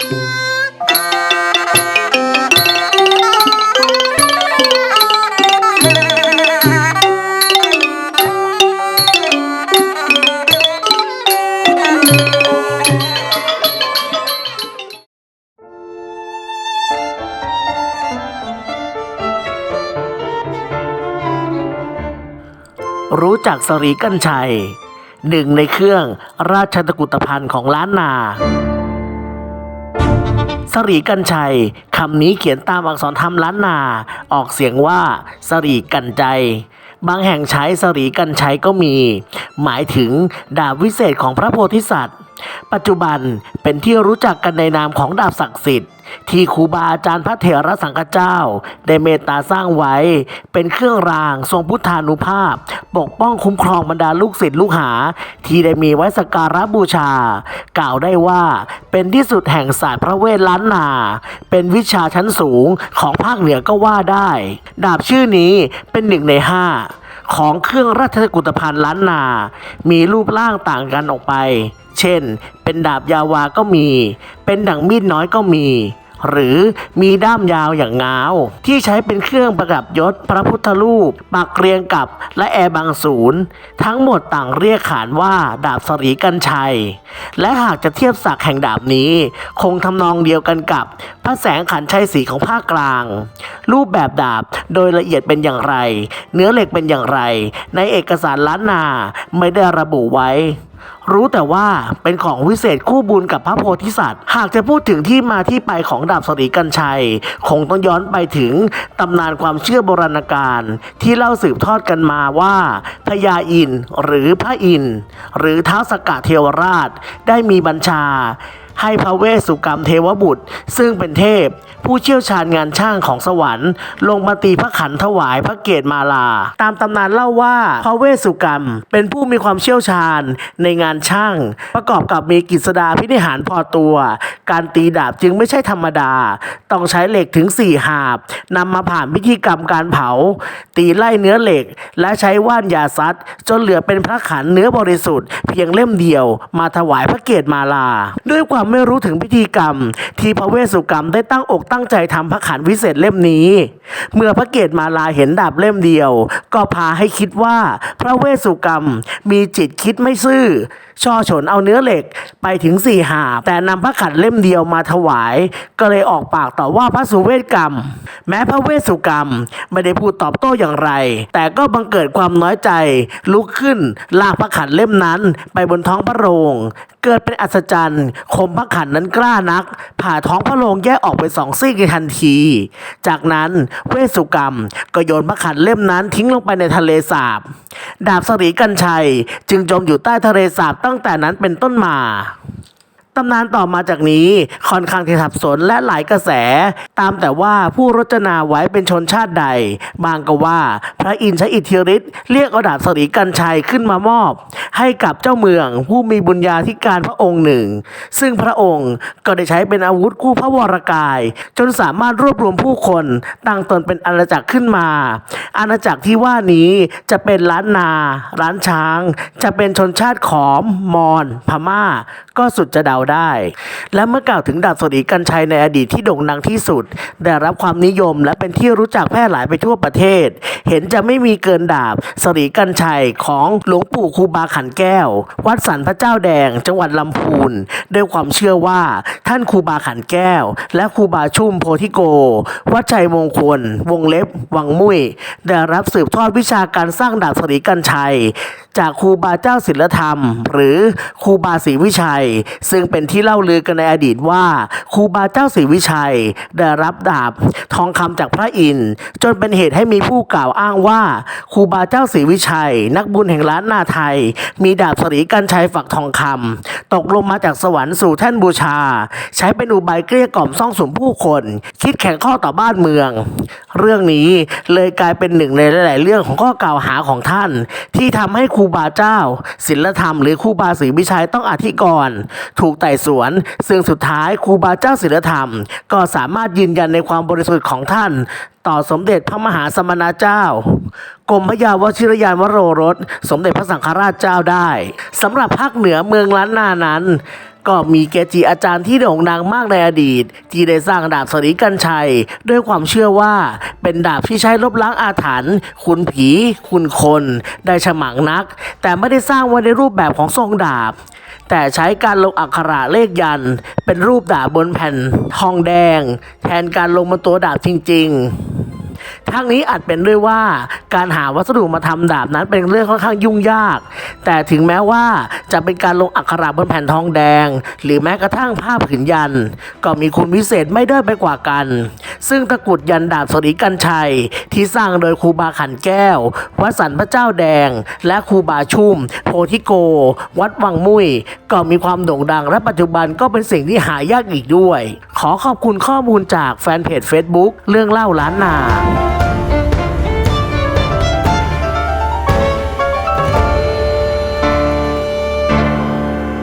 รู้จักสรีกัญชัย หนึ่งในเครื่องราชตะกรุตภัณฑ์ของล้านนา สรีกัญชัยคำนี้เขียนตามอักษรธรรมล้านนา ออกเสียงว่าสรีกัญใจ บางแห่งใช้สรีกัญชัยก็มี หมายถึงดาบวิเศษของพระโพธิสัตว์ ปัจจุบันเป็นที่รู้จักกันในนามของดาบศักดิ์สิทธิ์ ที่ครูบาอาจารย์พระเถรสังฆเจ้า ได้เมตตาสร้างไว้ เป็นเครื่องรางทรงพุทธานุภาพ ปกป้องคุ้มครองบรรดาลูกศิษย์ลูกหา ที่ได้มีไว้สักการะบูชา กล่าวได้ว่าเป็นที่สุดแห่งศาสตร์พระเวทล้านนา เป็นวิชาชั้นสูงของภาคเหนือก็ว่าได้ ดาบชื่อนี้เป็นหนึ่งในห้า ของเครื่องราชกุฏภัณฑ์ล้านนา มีรูปร่างต่างกันออกไป เช่น เป็นดาบยาวาก็มี เป็นดั่งมีดน้อยก็มี หรือมีด้ามยาวอย่างงาว ที่ใช้เป็นเครื่องประดับยศพระพุทธรูปปักเรียงกับและแอบางศูนย์ ทั้งหมดต่างเรียกขานว่าดาบสรีกันชัย และหากจะเทียบศักดิ์แห่งดาบนี้ คงทำนองเดียวกันกับพระแสงขันชัยศรีของภาคกลาง รูปแบบดาบโดยละเอียดเป็นอย่างไร เนื้อเหล็กเป็นอย่างไร ในเอกสารล้านนาไม่ได้ระบุไว้ รู้แต่ว่าเป็นของวิเศษคู่บุญกับพระโพธิสัตว์ หากจะพูดถึงที่มาที่ไปของดาบสรีกัญชัย คงต้องย้อนไปถึงตำนานความเชื่อโบราณการ ที่เล่าสืบทอดกันมาว่าพญาอินหรือพระอิน หรือท้าวสกกะเทวราชได้มีบัญชา ให้พระเวสสุกรรมเทวบุตร ซึ่งเป็นเทพ ผู้เชี่ยวชาญงานช่างของสวรรค์ ลงมาตีพระขันถวายพระเกศมาลา ตามตำนานเล่าว่าพระเวสสุกรรม เป็นผู้มีความเชี่ยวชาญในงานช่าง ประกอบกับมีกิจดาพินิหารพอตัว การตีดาบจึงไม่ใช่ธรรมดา ต้องใช้เหล็กถึงสี่หาบนำมาผ่านพิธีกรรมการเผา ตีไล่เนื้อเหล็ก และใช้ว่านยาซัดจนเหลือเป็นพระขันเนื้อบริสุทธิ์เพียงเล่มเดียว มาถวายพระเกศมาลา ด้วยความไม่รู้ถึงพิธีกรรม ที่พระเวสสุกรรมได้ตั้งอกตั้งใจทำพระขันวิเศษเล่มนี้ เมื่อพระเกศมาลาเห็นดาบเล่มเดียว ก็พาให้คิดว่าพระเวสสุกรรมมีจิตคิดไม่ซื่อ ช่อฉนเอาเนื้อเหล็กไปถึงสี่หาบแต่นำพระขันเล่มเดียวมาถวาย ก็เลยออกปากต่อว่าพระสุเวทกรรม แม้พระเวสสุกรรม ไม่ได้พูดตอบโต้อย่างไร แต่ก็บังเกิดความน้อยใจ ลุกขึ้นลากพระขันเล่มนั้นไปบนท้องพระโรง เกิดเป็นอัศจรรย์คมพระขันนั้นกล้านัก ผ่าท้องพระโรงแยกออกเป็นสองซีกในทันที จากนั้นเวสสุกรรมก็โยนพระขันเล่มนั้นทิ้งลงไปในทะเลสาบ ดาบสรีกัญชัย จึงจมอยู่ใต้ทะเลสาบตั้งแต่นั้นเป็นต้นมา ตำนานต่อมาจากนี้ค่อนข้างที่สับสนและหลายกระแส ตามแต่ว่าผู้รจนาไว้เป็นชนชาติใด บางก็ว่า พระอินทร์ใช้อิทธิฤทธิ์เรียกอดาบสรีกัญชัยขึ้นมามอบ ให้กับเจ้าเมืองผู้มีบุญญาธิการพระองค์หนึ่ง ซึ่งพระองค์ก็ได้ใช้เป็นอาวุธคู่พระวรกาย จนสามารถรวบรวมผู้คนตั้งตนเป็นอาณาจักรขึ้นมา อาณาจักรที่ว่านี้จะเป็นล้านนา ร้านช้าง จะเป็นชนชาติขอมมอญพม่า ก็สุดจะเดาได้ และเมื่อกล่าวถึงดาบสรีกัญชัยในอดีตที่โด่งดังที่สุด ได้รับความนิยมและเป็นที่รู้จักแพร่หลายไปทั่วประเทศ เห็นจะไม่มีเกินดาบสรีกัญชัยของหลวงปู่ครูบาขันแก้ว วัดสันพระเจ้าแดง จังหวัดลำพูนด้วยความเชื่อว่าท่านครูบาขันแก้ว และครูบาชุ่มโพธิโก วัดชัยมงคล วงเล็บ วังมุ้ยได้รับสืบทอดวิชาการสร้างดาบสรีกัญชัย จากครูบาเจ้าศิลธรรม หรือครูบาศรีวิชัย ซึ่งเป็นที่เล่าลือกันในอดีตว่าครูบาเจ้าศรีวิชัย ได้รับดาบทองคำจากพระอินทร์จนเป็นเหตุให้มีผู้กล่าวอ้างว่าครูบาเจ้าศรีวิชัย นักบุญแห่งล้านนาไทย มีดาบสรีกัญชัยฝักทองคำตกลงมาจากสวรรค์สู่แท่นบูชา ใช้เป็นอุบายเกลี้ยกล่อมซ่องสุมผู้คน คิดแข่งข้อต่อบ้านเมือง เรื่องนี้เลยกลายเป็นหนึ่งในหลาย ๆ เรื่องของข้อกล่าวหาของท่าน ที่ทำให้ครูบาเจ้า ศิลธรรมหรือครูบาศรีวิชัยต้องอธิกรณ์ถูกไต่สวน ซึ่งสุดท้ายครูบาเจ้าศิลธรรม ก็สามารถยืนยันในความบริสุทธิ์ของท่าน ต่อสมเด็จพระมหาสมณเจ้ากรมพยาวชิรยานวโรรส สมเด็จพระสังฆราชเจ้าได้สำหรับภาคเหนือเมืองล้านนานั้น ก็มีเกจิอาจารย์ที่โด่งดังมากในอดีต ที่ได้สร้างดาบสรีกันชัย ด้วยความเชื่อว่าเป็นดาบที่ใช้ลบล้างอาถรรพ์คุณผี คุณคน ได้ฉมังนัก แต่ไม่ได้สร้างไว้ในรูปแบบของทรงดาบ แต่ใช้การลงอักขระเลขยัน เป็นรูปดาบบนแผ่นทองแดง แทนการลงบนตัวดาบจริง ๆ ทั้งนี้อาจเป็นด้วยว่าการหาวัสดุมาทำดาบนั้นเป็นเรื่องค่อนข้างยุ่งยาก แต่ถึงแม้ว่าจะเป็นการลงอักขระบนแผ่นทองแดง หรือแม้กระทั่งผ้าผืนยัน ก็มีคุณวิเศษไม่ได้ไปกว่ากัน ซึ่งตะกุดยันดาบสรีกันชัย ที่สร้างโดยครูบาขันแก้ว วัดสันพระเจ้าแดง และครูบาชุ่ม โพธิโก วัดวังมุยก็มีความโด่งดังและปัจจุบันก็เป็นสิ่งที่หายากอีกด้วย ขอขอบคุณข้อมูลจากแฟนเพจ Facebook เรื่องเล่าล้านนา